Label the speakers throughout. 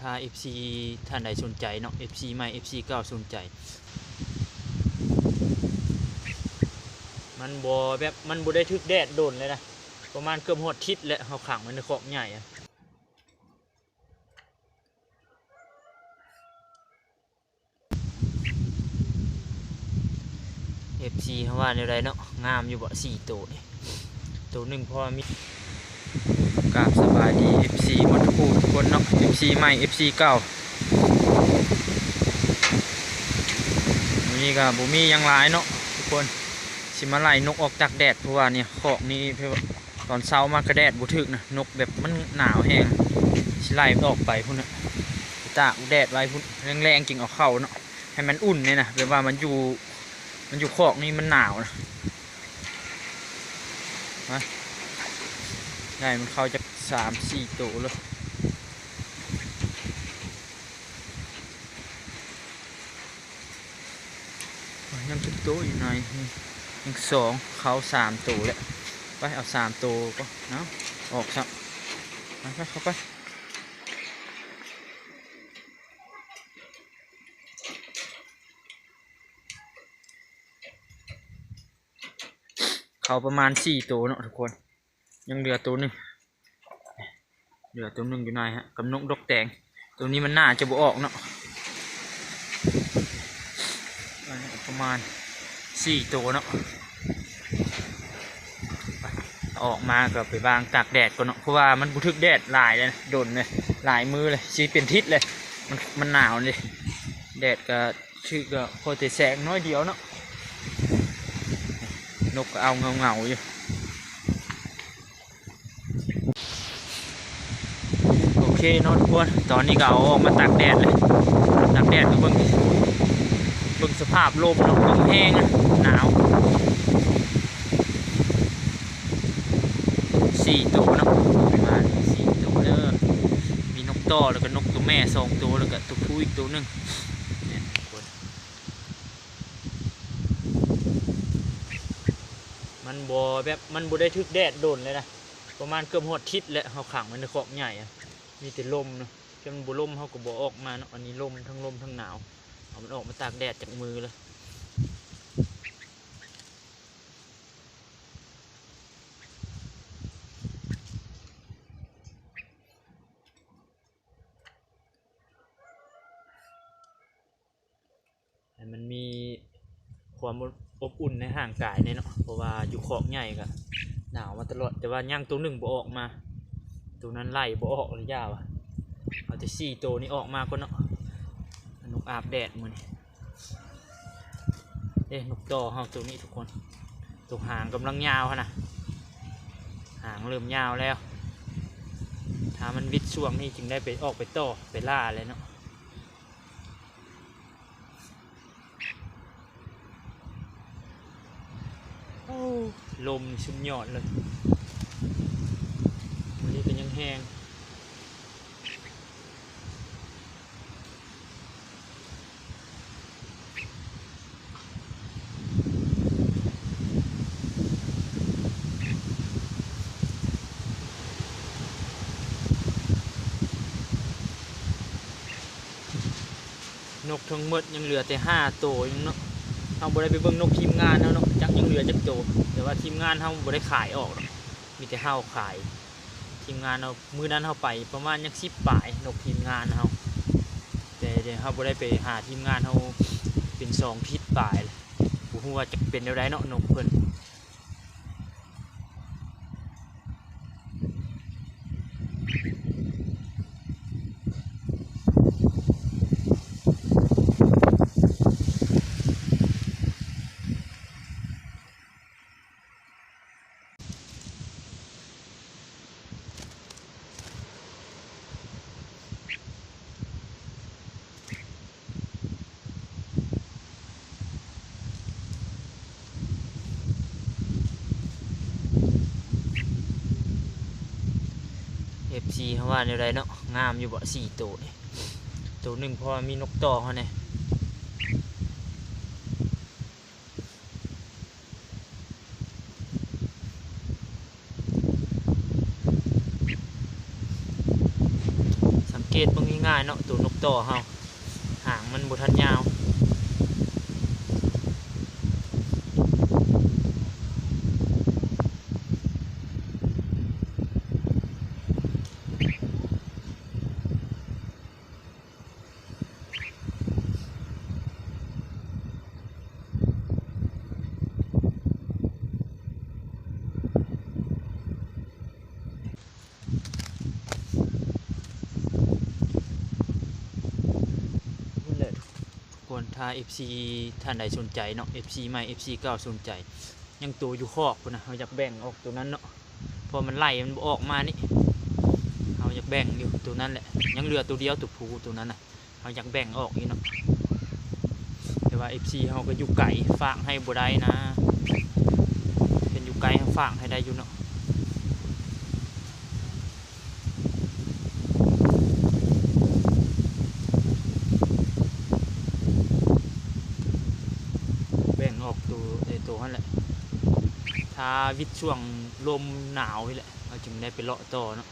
Speaker 1: ถ้า FC ท่านใดสนใจเนาะ FC ใหม่ FC เก่าสนใจ มันบ่แบบมันบ่ได้ทึกแดดโดนเลยนะประมาณเกือบหดทิศแล้วเขาขังมันในคอกใหญ่อะ FC เขาว่าในไรเนาะงามอยู่บ่สี่ตัวนี่ตัวหนึ่งพอมี กราบสบายดี FC มดทุกผู้ทุกคนเนาะ FC ใหม่ FC เก่าวันนี้ก็บ่มียังหลายเนาะทุกคนสิมาไล่นกออกจากแดดเพราะว่าเนี่ยขอกนี้เพิ่ตอนเช้ามากระแดดบ่ถึกนะนกแบบมันหนาวแห้งสิไล่ออกไปพุ่นนะตากแดดไว้พุ่นแรงๆกิ่งเอาเข้าเนาะให้มันอุ่นเนี่ยนะแบบว่ามันอยู่มันอยู่คอกนี่มันหนาวนะได้มันเข้าจาก สามสี่ตัวเลยโอ้ยยังชุดตัวอยู่ในนี่ยังสองเขาสามตัวแล้วไปเอาสามตัวก็เนาะออกครับไปไปเข้าไปเขาประมาณสี่ตัวเนาะทุกคน ยังเหลือตัวหนึ่ง เหลือตัวหนึ่งอยู่ในฮะกับนกดอกแดงตัวนี้มันน่าจะบ่ออกเนาะประมาณสี่ตัวเนาะออกมาก็ไปบางตากแดดก่อนเนาะเพราะว่ามันบุทึกแดดหลายเลยนะโดนเลยหลายมือเลยชีเป็นทิศเลยมันมันหนาวเลยแดดก็ชื่อก็พอแต่แสงน้อยเดียวเนาะนกก็เอาเงาเงาอยู่ โอ เคนาะทุกคนตอนนี้ก็เอาออกมาตากแดดเลยตากแดดก็เบิ่งเบิ่งสภาพลมเนาะลมแห้งหนาวสี่ตัวเนาะประมาณสี่ตัวเด้อมีนกต่อแล้วก็นกตัวแม่สองตัวแล้วก็ตัวผู้อีกตัวหนึ่งนี่คนมันบ่แบบมันบ่ได้ทึกแดดโดนเลยนะประมาณเกือบหดทิศแหล้วเขาขังมันในคอกใหญ่อะ มีแต่ลมเนาะจนบุลมเขาก็บ่ออกมาเนาะอันนี้ลมทั้งลมทั้งหนาวเอามันออกมาตากแดดจากมือเลยมันมีความอบอุ่นในห่างกายเนี่ยเนาะเพราะว่าอยู่คอกใหญ่ก็หนาวมาตลอดแต่ว่าย่างตัวหนึ่งบ่ออกมา ตัวนั้นไล่บ่ออกเลยยาวอะเอาแต่สี่ตัวนี้ออกมาก็เนาะนกอาบแดดมือนเอ๊ะนกต่อเฮาตัวนี้ทุกคนตัวหางกำลังยาวขนะหางเริ่มยาวแล้ว ถ้ามันวิดช่วงนี้จึงได้ไปออกไปต่อไปล่าเลยเนาะลมชุ่มยอดเลย นนี้ก็ยังแหงนกทั้งหมดยังเหลือแต่ห้าตัวยังเนาะเราบได้ไปเบิ่งนกทีมงานแล้วเนาะจักยังเหลือจักตัวแต่ว่าทีมงานเราบได้ขายออกหรอกมีแต่เฮาขาย ทีมงานเรามือนั้นเราไปประมาณยังสิบป่ายนกทีมงานเขาแต่เดี๋ยวเขาบ่ได้ไปหาทีมงานเขาเป็นสองพิษป่ายเลยบ่ฮู้ว่าจะเป็นแนวไดเนาะนกเพิ่น เอฟซีเขาว่าในไรเนาะงามอยู่บ่สี่ตัวนี่ตัวหนึ่งพอมีนกต่อเขาเนี่ยสังเกตเบิ่งง่ายๆเนาะตัวนกต่อเฮาหางมันบ่ทันยาว คน ถ้า FC ท่านใดสนใจเนาะ FC ใหม่ FC เก่าสนใจ ยังตัวอยู่คอกพุ่นนะเราอยากแบ่งออกตัวนั้นเนาะพอมันไล่มันออกมานี่เราอยากแบ่งอยู่ตัวนั้นแหละ ยังเหลือตัวเดียวตัวผูตัวนั้นนะเราอยากแบ่งออกอีกเนาะ แต่ว่า FC เขาก็อยู่ไกลฝากให้บ่ได้นะ เป็นอยู่ไกลฝากให้ได้อยู่เนาะ แบ่งออกตัวไอ้ตัวนั่นแหละ ถ้าวิทย์ช่วงลมหนาวนี่แหละเราจึงได้ไปเลาะต่อเนาะ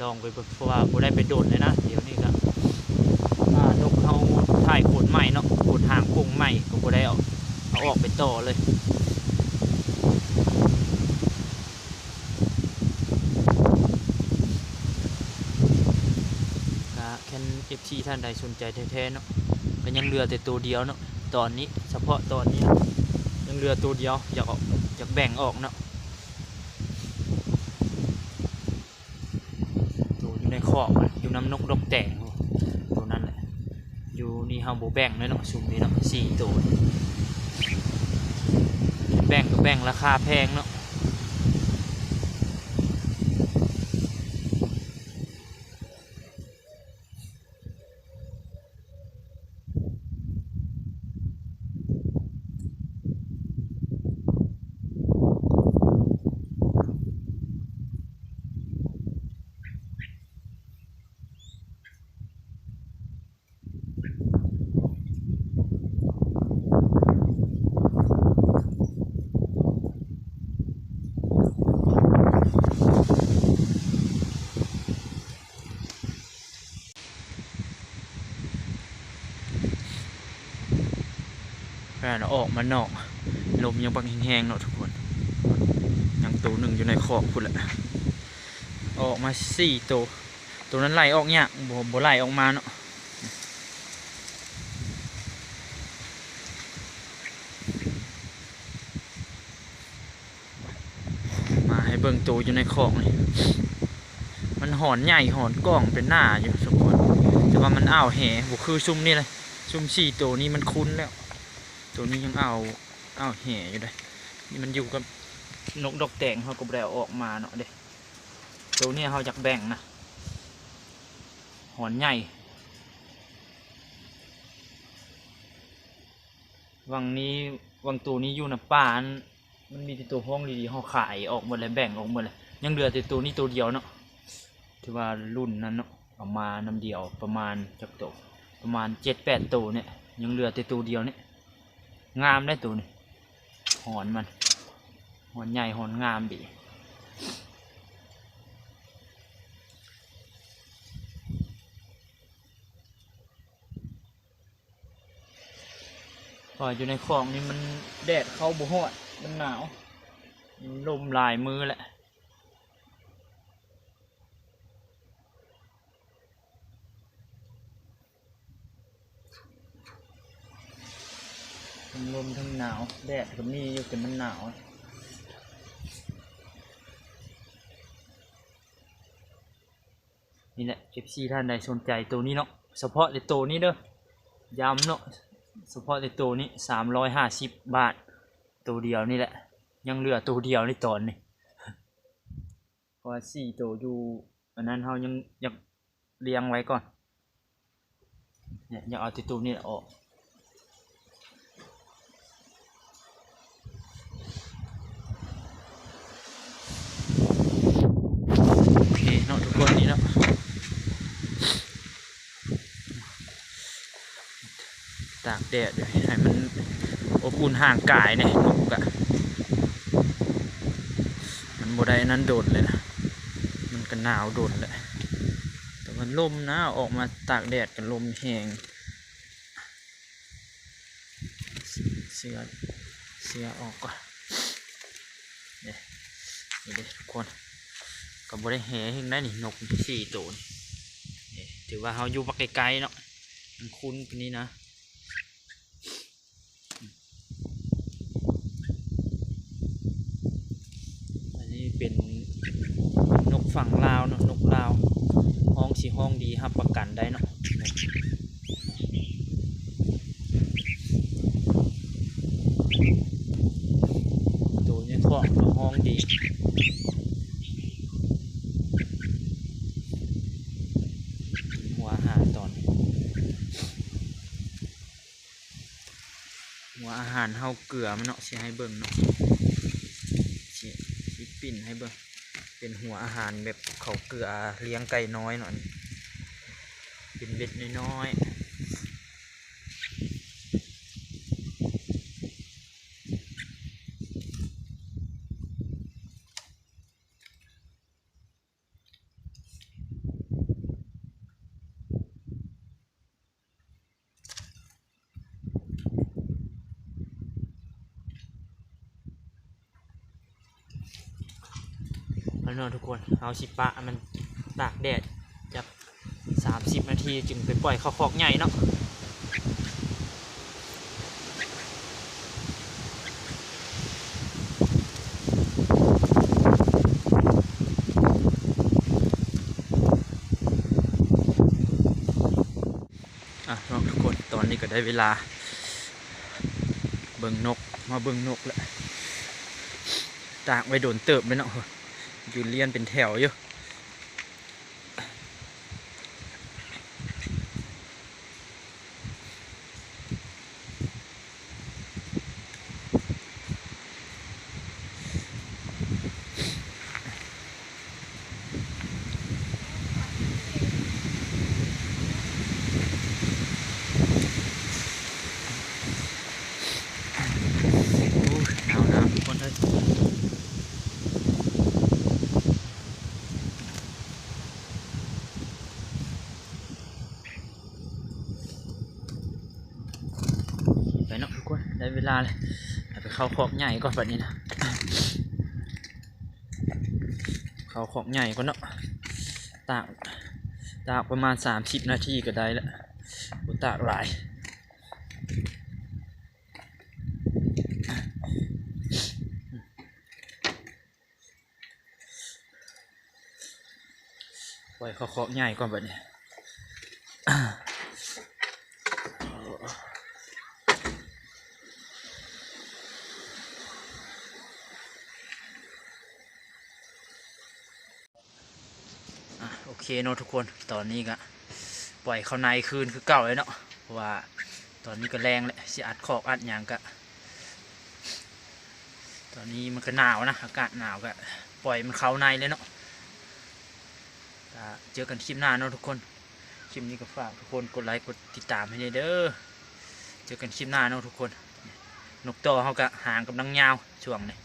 Speaker 1: ลองไปเพราะว่าบ่ได้ไปโดดเลยนะเดี๋ยวนี้ก็อ่านกเขาถ่ายโขนใหม่เนาะโขนหางโค้งใหม่ก็บ่ได้เอาเอาออกไปต่อเลยก็แค่น FT ท่านใดสนใจแท้ๆเนาะก็ยังเหลือแต่ตัวเดียวเนาะตอนนี้เฉพาะตอนนี้นะ ยังเรือตัวเดียวอยากออกอยากแบ่งออกเนาะตัวอยู่ในคอกอะอยู่น้ำนกดกแต่งตัวนั้นแหละอยู่นี่เฮาบแบ่งเลยเนาะซุมนี้เนาะสี่ตัวแบ่งก็แบ่งราคาแพงเนาะ แค่นั้นออกมาเนอกลมยังบังแห้งๆเนาะทุกคน ยังตัวหนึ่งอยู่ในคอกพุ่นแหละออกมาสี่ตัวตัวนั้นไหลออกเนี่ยบ่บ่ไล่ออกมาเนาะมาให้เบิ่งตัวอยู่ในคอกนี่มันหอนใหญ่หอนกล้องเป็นหน้าอยู่ทุกคนแต่ว่ามันอ้าวแหบ่คือซุ่มนี่เลยซุ่มสี่ตัวนี้มันคุ้นแล้ว ตัวนี้ยังเอาเอาแห่อยู่เลยนี่มันอยู่กับนกดอกแดงเขาก็แบวออกมาเนาะเด้ตัวนี้เขาอยากแบ่งนะหอนใหญ่วังนี้วังตัวนี้อยู่นะป่านมันมีแต่ตัวห้องดีๆเขาขายออกหมดเลยแบ่งออกหมดเลยยังเหลือแต่ตัวนี้ตัวเดียวเนาะถือว่ารุ่นนั้นเนาะเอามาน้ำเดียวประมาณจักตัวประมาณเจ็ดแปดตัวเนี่ยยังเหลือแต่ตัวเดียวเนี่ย งามได้ตัวนี้หอนมันหอนใหญ่หอนงามดีพออยู่ในคลองนี่มันแดดเข้าบุหอดมันหนาว ลมลายมือแหละ ทั้งลมทั้งหนาว แดดก็มีอยู่แต่มันหนาวนี่แหละ FC ท่านใดสนใจตัวนี้เนาะเฉพาะในตัวนี้เด้อย้ำเนาะเฉพาะในตัวนี้สามร้อยห้าสิบบาท ตัวเดียวนี่แหละ ยังเหลือตัวเดียวในตอนนี้พราะว่าสี่ตัวอยู่อันนั้นเขายังยากเลี้ยงไว้ก่อนเนี่ยยากเอาติตัวนี้ออก โอเคเนาะทุกคนนี่เนาะตากแดดด้วยให้มันอบอุ่นห่างกายเนี่ยนกอะมันบได้นั้นโดนเลยนะมันก็หนาวโดนเลยแต่มันลมนะออกมาตากแดดกับลมแหงเสื้อเสื้อออกก่อนเนี่ยนี่เด้ทุกคน กับบริแหเห็นได้นี่นกสี่ตัวนี่ถือว่าเขาอยู่ปักไกลๆเนาะมันคุ้นปานนี้นะอันนี้เป็นนกฝั่งลาวเนาะนกลาว ห้องสีห้องดีครับประกันได้เนาะตัวนี้ท้องก็ห้องดี อาหารตอน หัวอาหารเฮาเกลือมันเนาะสิให้เบิ่งเนาะสิสิปิ่นให้เบิ่งเป็นหัวอาหารแบบเขาเกลือเลี้ยงไก่น้อยหน่อยเป็นเบ็ดน้อยๆ แล้วเนอะทุกคนเอาชิปะมันตากแดดจับสามสิบนาทีจึงไปปล่อยเข้าคอกใหญ่เนาะอะเนาะทุกคนตอนนี้ก็ได้เวลา เบิ่งนกมาเบิ่งนกแล้วตากไว้โดนเติบเลยเนาะ ยืนเลียนเป็นแถวอยู่ อู้หนาวหนาวทุกคนเลยไปเนาะทุกคนได้เวลาเลยไปเข้าขอกใหญ่ก่อนแบบนี้นะ เข้าขอกใหญ่ก่อนเนาะตากตากประมาณสามสิบนาทีก็ได้ล้วบ่ตากหลายปล่อยเขาเคาะง่ายก่อนแบบนี้ เคเนาะทุกคนตอนนี้ก็ปล่อยเขาในคืนคือเก่าเลยเนาะเพราะว่าตอนนี้ก็แรงเลยสิอัดคอกอัดหยางก็ตอนนี้มันก็หนาวนะอากาศหนาวก็ปล่อยมันเข้าในเลยเนาะเจอกันคลิปหน้าเนาะทุกคนคลิปนี้ก็ฝากทุกคนกดไลค์กดติดตามให้ได้เด้อเจอกันคลิปหน้าเนาะทุกคน นกต่อเขาก็หางกำลังยาวช่วงนี้